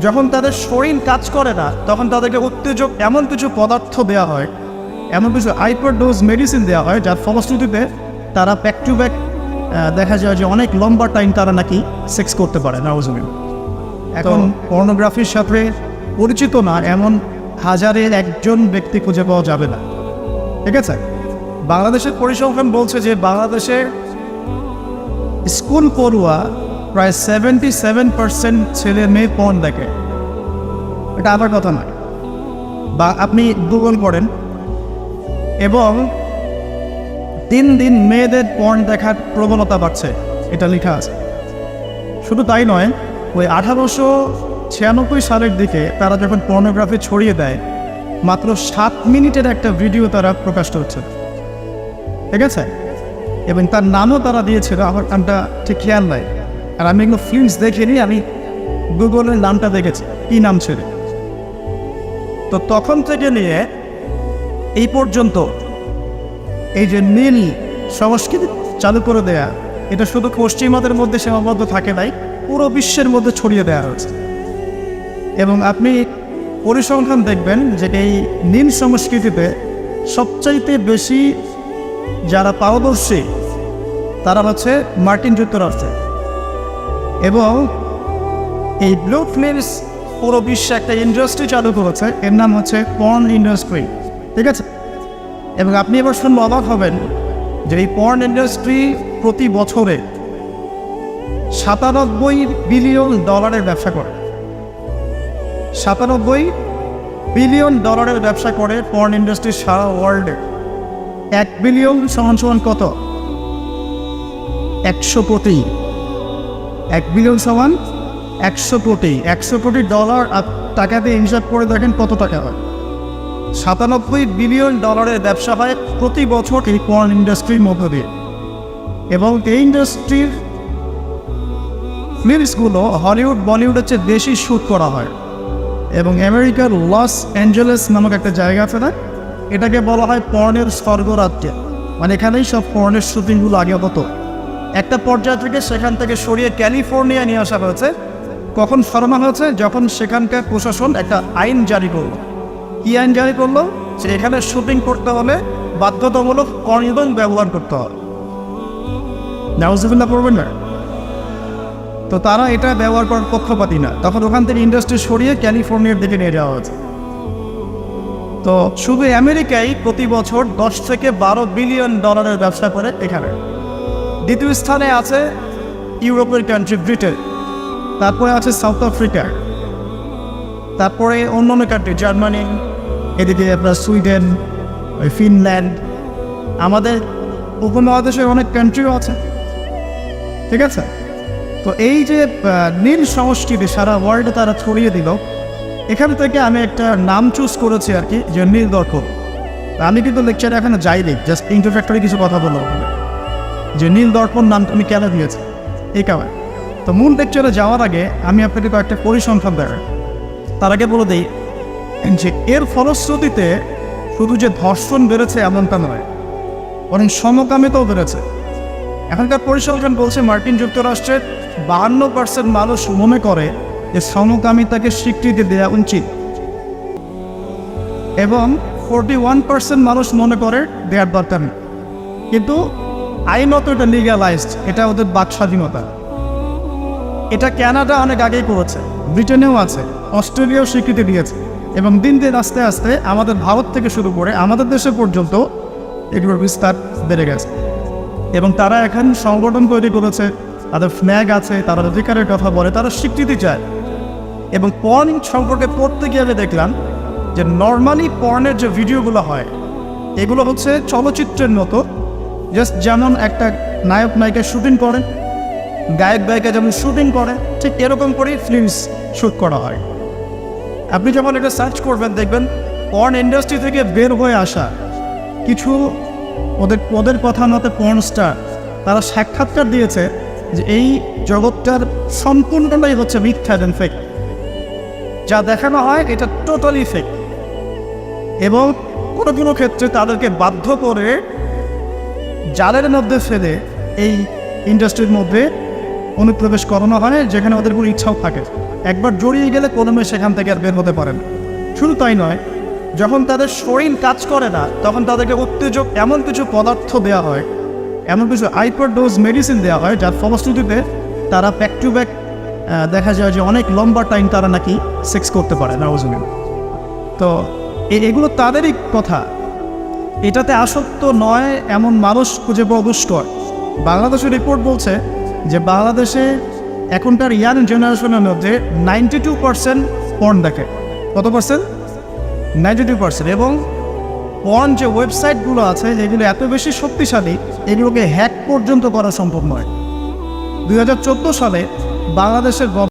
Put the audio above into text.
যখন তাদের শরীর কাজ করে না তখন তাদেরকে উত্তেজক এমন কিছু পদার্থ দেওয়া হয় এমন কিছু হাইপার ডোজ মেডিসিন দেওয়া হয় যার ফলশ্রুতিতে তারা ব্যাক টু ব্যাক দেখা যায় যে অনেক লম্বা টাইম তারা নাকি সেক্স করতে পারে নাউজমিন এখন পর্নোগ্রাফির সাথে পরিচিত না এমন হাজারের একজন ব্যক্তি খুঁজে পাওয়া যাবে না। ঠিক আছে? বাংলাদেশের পরিসংখ্যান বলছে যে বাংলাদেশে স্কুল পড়ুয়া প্রায় সেভেন্টি সেভেন পার্সেন্ট ছেলে মেয়ে পণ দেখে। এটা আমার কথা নয়। বা আপনি গুগল করেন। এবং দিন দিন মেয়েদের পর্ন দেখার প্রবণতা বাড়ছে। এটা লেখা আছে। শুধু তাই নয়, ওই আঠারোশো ছিয়ানব্বই সালের দিকে তারা যখন পর্নোগ্রাফি ছড়িয়ে দেয়, মাত্র সাত মিনিটের একটা ভিডিও তারা প্রকাশ করছে। ঠিক আছে? এবং তার নামও তারা দিয়েছিল, আমার নামটা ঠিক খেয়াল নাই। আর আমি এগুলো ফিল্মস দেখিনি আমি গুগলের নামটা দেখেছি। কি নাম ছিল? তো তখন থেকে নিয়ে এই পর্যন্ত এই যে নীল সংস্কৃতি চালু করে দেয়া, এটা শুধু পশ্চিমাদের মধ্যে সীমাবদ্ধ থাকে নাই, পুরো বিশ্বের মধ্যে ছড়িয়ে দেওয়া হয়েছে। এবং আপনি পরিসংখ্যান দেখবেন যে এই নীল সংস্কৃতিতে সবচাইতে বেশি যারা পারদর্শী, তারা হচ্ছে মার্টিন যুক্তরাষ্ট্রে এবং এই ব্লু ফিল্মস পুরো বিশ্বে একটা ইন্ডাস্ট্রি চালু করেছে। এর নাম হচ্ছে পর্ন ইন্ডাস্ট্রি ঠিক আছে? এবং আপনি এবার শুনলে অবাক হবেন যে এই পর্ন ইন্ডাস্ট্রি প্রতি বছরে সাতানব্বই বিলিয়ন ডলারের ব্যবসা করে। সাতানব্বই বিলিয়ন ডলারের ব্যবসা করে পর্ন ইন্ডাস্ট্রি সারা ওয়ার্ল্ডে এক বিলিয়ন সমান সমান কত? একশো কোটি। এক বিলিয়ন সমান একশো কোটি। একশো কোটি ডলার আর টাকাতে হিসাব করে দেখেন কত টাকা হয়। সাতানব্বই বিলিয়ন ডলারের ব্যবসা হয় প্রতি বছর এই পর্ন ইন্ডাস্ট্রির মধ্য দিয়ে। এবং এই ইন্ডাস্ট্রির ফিল্মসগুলো হলিউড বলিউডের চেয়ে বেশি শ্যুট করা হয়। এবং আমেরিকার লস অ্যাঞ্জেলেস নামক একটা জায়গা আছে না? এটাকে বলা হয় পর্নের স্বর্গরাজ্য। মানে এখানেই সব পর্নের শ্যুটিংগুলো আগে হতো। একটা পর্যায় থেকে সেখান থেকে সরিয়ে ক্যালিফোর্নিয়া নিয়ে আসা হয়েছে। কখন সরানো হয়েছে? যখন সেখানকার প্রশাসন একটা আইন জারি করল। কি আইন জারি করল? যে এখানে শুটিং করতে হলে বাধ্যতামূলক কর্নিদন ব্যবহার করতে হবে নাউজিবুল্লাহ পড়বেন না তো তারা এটা ব্যবহার করার পক্ষপাতি না। তখন ওখান থেকে ইন্ডাস্ট্রি সরিয়ে ক্যালিফোর্নিয়ার দিকে নিয়ে যাওয়া হয়েছে। তো শুধু আমেরিকায় প্রতি বছর দশ থেকে বারো বিলিয়ন ডলারের ব্যবসা করে এখানে। দ্বিতীয় স্থানে আছে ইউরোপের কান্ট্রি ব্রিটেন তারপরে আছে সাউথ আফ্রিকা তারপরে অন্য অন্য কান্ট্রি জার্মানি এদিকে আপনার সুইডেন ওই ফিনল্যান্ড আমাদের উপমহাদেশে অনেক কান্ট্রিও আছে। ঠিক আছে? তো এই যে নীল সংস্কৃতি সারা ওয়ার্ল্ডে তারা ছড়িয়ে দিল, এখান থেকে আমি একটা নাম চুজ করেছি আর কি, যে নীল দর্পণ। আমি কিন্তু লেকচারে এখানে যাইনি জাস্ট ইন্টারফ্যাক্টরি কিছু কথা বললাম। যে নীল দর্পণ নামটা আমি কেন দিয়েছি? এই কারণে। তো মূল লেকচারে যাওয়ার আগে আমি আপনাকে কয়েকটা পরিসংখ্যান দেখাই। তার আগে বলে দিই যে এর ফলশ্রুতিতে শুধু যে ধর্ষণ বেড়েছে এমনটা নয়, বরং সমকামিতাও বেড়েছে। এখনকার পরিসংখ্যান বলছে মার্কিন যুক্তরাষ্ট্রের বাহান্ন পার্সেন্ট মানুষ মনে করে যে সমকামিতাকে স্বীকৃতি দেওয়া উচিত। এবং ফোরটি ওয়ান পার্সেন্ট মানুষ মনে করে দেওয়ার দরকার কিন্তু আইনত এটা লিগালাইজড, এটা ওদের বাক স্বাধীনতা। এটা কানাডা অনেক আগেই করেছে, ব্রিটেনেও আছে, অস্ট্রেলিয়াও স্বীকৃতি দিয়েছে, এবং দিন দিন আস্তে আস্তে আমাদের ভারত থেকে শুরু করে আমাদের দেশে পর্যন্ত এগুলোর বিস্তার বেড়ে গেছে। এবং তারা এখন সংগঠন তৈরি করেছে, তাদের ফ্ল্যাগ আছে, তারা অধিকারের কথা বলে, তারা স্বীকৃতি চায়। এবং পর্ন সম্পর্কে পড়তে গিয়ে আমি দেখলাম যে নর্মালি পর্নের যে ভিডিওগুলো হয়, এগুলো হচ্ছে চলচ্চিত্রের মতো জাস্ট যেমন একটা নায়ক নায়িকা শুটিং করে গায়ক গায়িকা যেমন শুটিং করে ঠিক এরকম করেই ফিল্মস শ্যুট করা হয়। আপনি যখন এটা সার্চ করবেন, দেখবেন পর্ন ইন্ডাস্ট্রি থেকে বের হয়ে আসা কিছু ওদের ওদের কথা মতে পর্ন স্টার তারা সাক্ষাৎকার দিয়েছে যে এই জগৎটার সম্পূর্ণটাই হচ্ছে মিথ্যা দেন ফেক যা দেখানো হয়, এটা টোটালি ফেক এবং কোনো কোনো ক্ষেত্রে তাদেরকে বাধ্য করে জালের মধ্যে ফেলে এই ইন্ডাস্ট্রির মধ্যে অনুপ্রবেশ করানো হয় যেখানে ওদের কোনো ইচ্ছাও থাকে। একবার জড়িয়ে গেলে কোনো মেয়ে সেখান থেকে আর বের হতে পারেন। শুধু তাই নয়, যখন তাদের শরীর কাজ করে না, তখন তাদেরকে উত্তেজক এমন কিছু পদার্থ দেওয়া হয়, এমন কিছু হাইপার ডোজ মেডিসিন দেওয়া হয়, যার ফলশ্রুতিতে তারা ব্যাক টু ব্যাক দেখা যায় যে অনেক লম্বা টাইম তারা নাকি সেক্স করতে পারে নাওজুবিন তো এ- এগুলো তাদেরই কথা। এটাতে আসক্ত নয় এমন মানুষ খুঁজে পাওয়া দুষ্কর। বাংলাদেশের রিপোর্ট বলছে যে বাংলাদেশে এখনকার ইয়াং জেনারেশনের মধ্যে নাইনটি টু পার্সেন্ট পর্ন দেখে। কত পার্সেন্ট নাইনটি টু পার্সেন্ট এবং পর্ন যে ওয়েবসাইটগুলো আছে, যেগুলো এত বেশি শক্তিশালী, এগুলোকে হ্যাক পর্যন্ত করা সম্ভব নয়। দুই সালে বাংলাদেশের